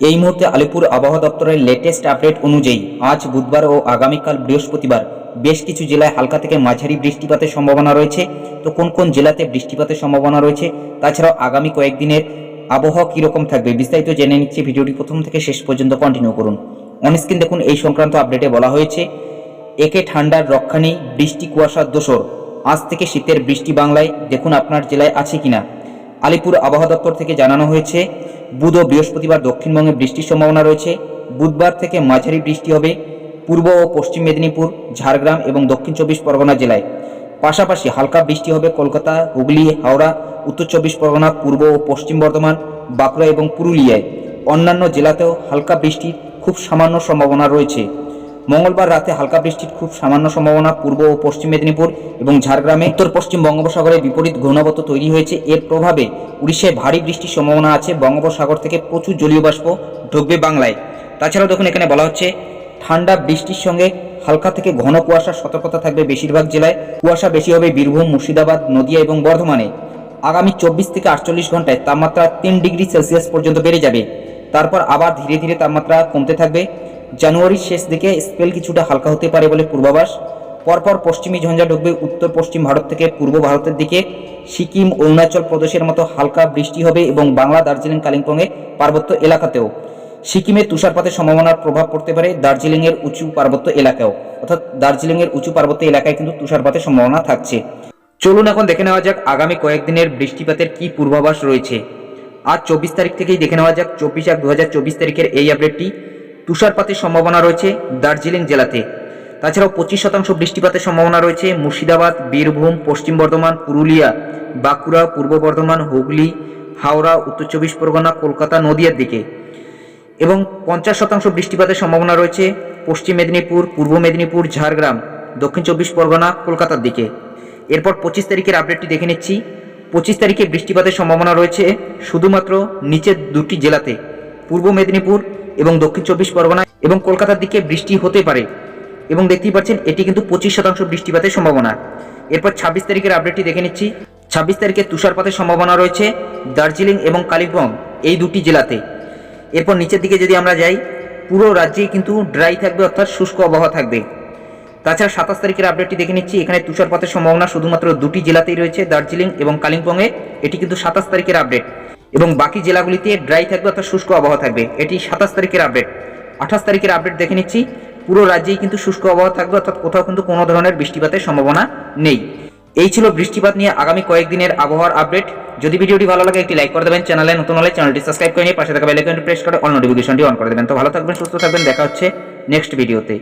এই মুহূর্তে আলিপুর আবহাওয়া দপ্তরের লেটেস্ট আপডেট অনুযায়ী আজ বুধবার ও আগামীকাল বৃহস্পতিবার বেশ কিছু জেলায় হালকা থেকে মাঝারি বৃষ্টিপাতের সম্ভাবনা রয়েছে। তো কোন কোন জেলাতে বৃষ্টিপাতের সম্ভাবনা রয়েছে? তাছাড়াও আগামী কয়েকদিনের আবহাওয়া কীরকম থাকবে বিস্তারিত জেনে নিচ্ছে। ভিডিওটি প্রথম থেকে শেষ পর্যন্ত কন্টিনিউ করুন। অনস্ক্রিন দেখুন এই সংক্রান্ত আপডেটে বলা হয়েছে, একে ঠান্ডার রক্ষা নেই, বৃষ্টি কুয়াশার দোসর আজ থেকে শীতের বৃষ্টি বাংলায় দেখুন আপনার জেলায় আছে কিনা। আলিপুর আবহাওয়া দপ্তর থেকে জানানো হয়েছে, বুধ ও বৃহস্পতিবার দক্ষিণবঙ্গে বৃষ্টির সম্ভাবনা রয়েছে। বুধবার থেকে মাঝারি বৃষ্টি হবে পূর্ব ও পশ্চিম মেদিনীপুর, ঝাড়গ্রাম এবং দক্ষিণ চব্বিশ পরগনা জেলায়। পাশাপাশি হালকা বৃষ্টি হবে কলকাতা, হুগলি, হাওড়া, উত্তর চব্বিশ পরগনা, পূর্ব ও পশ্চিম বর্ধমান, বাঁকুড়া এবং পুরুলিয়ায়। অন্যান্য জেলাতেও হালকা বৃষ্টির খুব সামান্য সম্ভাবনা রয়েছে। মঙ্গলবার রাতে হালকা বৃষ্টির খুব সামান্য সম্ভাবনা পূর্ব ও পশ্চিম মেদিনীপুর এবং ঝাড়গ্রামে। উত্তর পশ্চিম বঙ্গোপসাগরে বিপরীত ঘূর্ণাবর্ত তৈরি হয়েছে। এর প্রভাবে উড়িষ্যায় ভারী বৃষ্টির সম্ভাবনা আছে। বঙ্গোপসাগর থেকে প্রচুর জলীয় বাষ্প ঢুকবে বাংলায়। তাছাড়াও দেখুন, এখানে বলা হচ্ছে ঠান্ডা বৃষ্টির সঙ্গে হালকা থেকে ঘন কুয়াশার সতর্কতা থাকবে বেশিরভাগ জেলায়। কুয়াশা বেশি হবে বীরভূম, মুর্শিদাবাদ, নদিয়া এবং বর্ধমানে। আগামী চব্বিশ থেকে আটচল্লিশ ঘন্টায় তাপমাত্রা তিন ডিগ্রি সেলসিয়াস পর্যন্ত বেড়ে যাবে। তারপর আবার ধীরে ধীরে তাপমাত্রা কমতে থাকবে। জানুয়ারির শেষ দিকে স্পেল কিছুটা হালকা হতে পারে বলে পূর্বাভাস। পরপর পশ্চিমী ঝঞ্ঝা ঢুকবে উত্তর পশ্চিম ভারত থেকে পূর্ব ভারতের দিকে। সিকিম, অরুণাচল প্রদেশের মতো হালকা বৃষ্টি হবে এবং বাংলা, দার্জিলিং, কালিম্পংয়ে পার্বত্য এলাকাতেও। সিকিমে তুষারপাতের সম্ভাবনার প্রভাব পড়তে পারে দার্জিলিংয়ের উঁচু পার্বত্য এলাকাও অর্থাৎ দার্জিলিংয়ের উঁচু পার্বত্য এলাকায় কিন্তু তুষারপাতের সম্ভাবনা থাকছে। চলুন এখন দেখে নেওয়া যাক আগামী কয়েকদিনের বৃষ্টিপাতের কি পূর্বাভাস রয়েছে। আজ চব্বিশ তারিখ থেকেই দেখে নেওয়া যাক চব্বিশ এক দু তারিখের এই আপডেটটি তুষারপাতের সম্ভাবনা রয়েছে দার্জিলিং জেলাতে। তাছাড়াও পঁচিশ শতাংশ বৃষ্টিপাতের সম্ভাবনা রয়েছে মুর্শিদাবাদ, বীরভূম, পশ্চিম বর্ধমান, পুরুলিয়া, বাঁকুড়া, পূর্ব বর্ধমান, হুগলি, হাওড়া, উত্তর চব্বিশ পরগনা, কলকাতা, নদিয়ার দিকে। এবং পঞ্চাশ শতাংশ বৃষ্টিপাতের সম্ভাবনা রয়েছে পশ্চিম মেদিনীপুর, পূর্ব মেদিনীপুর, ঝাড়গ্রাম, দক্ষিণ চব্বিশ পরগনা, কলকাতার দিকে। এরপর পঁচিশ তারিখের আপডেটটি দেখে নিচ্ছি। পঁচিশ তারিখে বৃষ্টিপাতের সম্ভাবনা রয়েছে শুধুমাত্র নিচের দুটি জেলাতে, পূর্ব মেদিনীপুর এবং দক্ষিণ চব্বিশ পরগনা এবং কলকাতার দিকে বৃষ্টি হতে পারে। এবং দেখতেই পাচ্ছেন, এটি কিন্তু পঁচিশ শতাংশ বৃষ্টিপাতের সম্ভাবনা। এরপর ছাব্বিশ তারিখের আপডেটটি দেখে নিচ্ছি। ছাব্বিশ তারিখে তুষারপাতের সম্ভাবনা রয়েছে দার্জিলিং এবং কালিম্পং, এই দুটি জেলাতে। এরপর নিচের দিকে যদি আমরা যাই, পুরো রাজ্যেই কিন্তু ড্রাই থাকবে, অর্থাৎ শুষ্ক আবহাওয়া থাকবে। তাছাড়া সাতাশ তারিখের আপডেটটি দেখে নিচ্ছি, এখানে তুষারপাতের সম্ভাবনা শুধুমাত্র দুটি জেলাতেই রয়েছে, দার্জিলিং এবং কালিম্পংয়ে। এটি কিন্তু সাতাশ তারিখের আপডেট এবং বাকি জেলাগুলিতে ড্রাই থাকবে অর্থাৎ শুষ্ক আবহাওয়া থাকবে। এটি সাতাশ তারিখের আপডেট আঠাশ তারিখের আপডেট দেখে নিচ্ছি। পুরো রাজ্যেই কিন্তু শুষ্ক আবহাওয়া থাকবে অর্থাৎ কোথাও কিন্তু কোনো ধরনের বৃষ্টিপাতের সম্ভাবনা নেই। এই ছিল বৃষ্টিপাত নিয়ে আগামী কয়েকদিনের আবহাওয়ার আপডেট যদি ভিডিওটি ভালো লাগে, একটি লাইক করে দেবেন। চ্যানেলে নতুন হলে চ্যানেলটি সাবস্ক্রাইব করে নিয়ে পাশে থাকা বেল আইকনটি প্রেস করে অল নোটিফিকেশনটি অন করে দেবেন। তো ভালো থাকবেন, সুস্থ থাকবেন। দেখা হচ্ছে নেক্সট ভিডিওতে